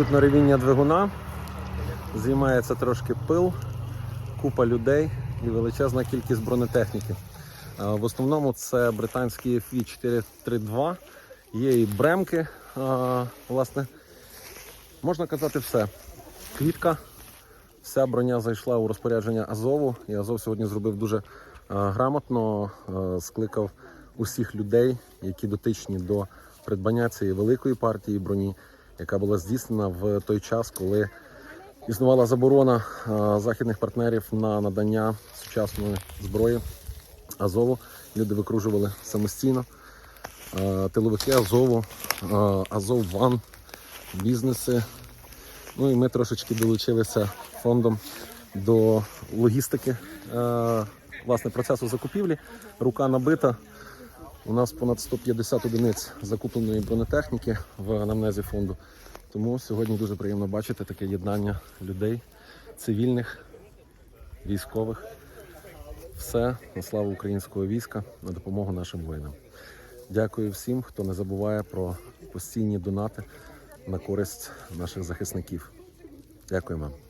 Чутно ревіння двигуна, зіймається трошки пил, купа людей і величезна кількість бронетехніки. Е, В основному це британські FV 432, є і бремки. е, Власне, можна казати все. Квітка, вся броня зайшла у розпорядження Азову. І Азов сьогодні зробив дуже е, грамотно, скликав усіх людей, які дотичні до придбання цієї великої партії броні, яка була здійснена в той час, коли існувала заборона е, західних партнерів на надання сучасної зброї Азову. Люди викружували самостійно. Е, Тиловики Азову, е, Азов Ван, бізнеси. Ну і ми трошечки долучилися фондом до логістики власне процесу закупівлі. Рука набита. У нас понад 150 одиниць закупленої бронетехніки в анамнезі фонду. Тому сьогодні дуже приємно бачити таке єднання людей, цивільних, військових. Все на славу українського війська, на допомогу нашим воїнам. Дякую всім, хто не забуває про постійні донати на користь наших захисників. Дякую вам.